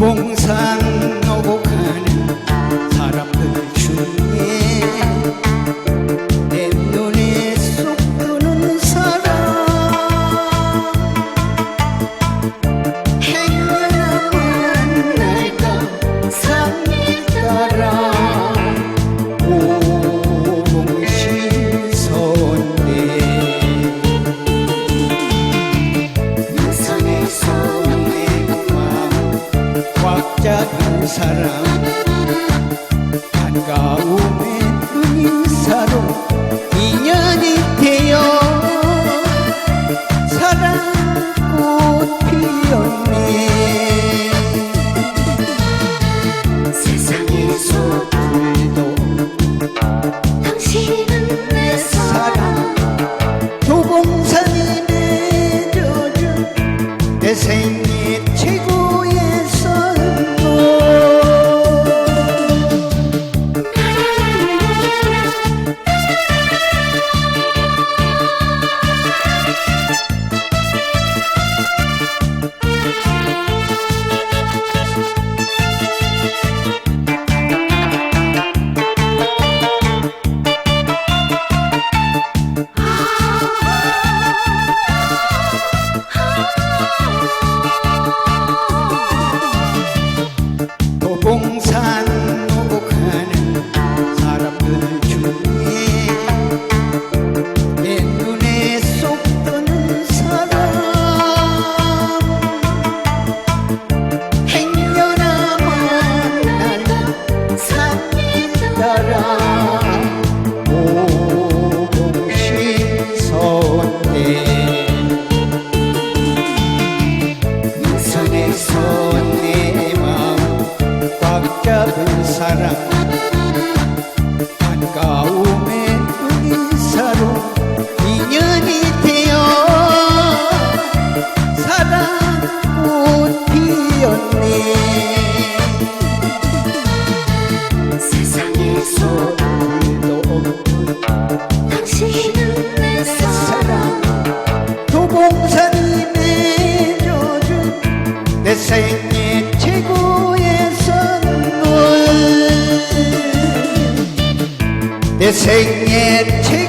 风沙 갑자기 사랑 반가운 사랑. 반가움에 우리 서로 인연이 되어 사랑꽃 피었네. 세상에서 도 없는 당신은 내 사랑. 도봉산이 맺어준 내 생애 sing it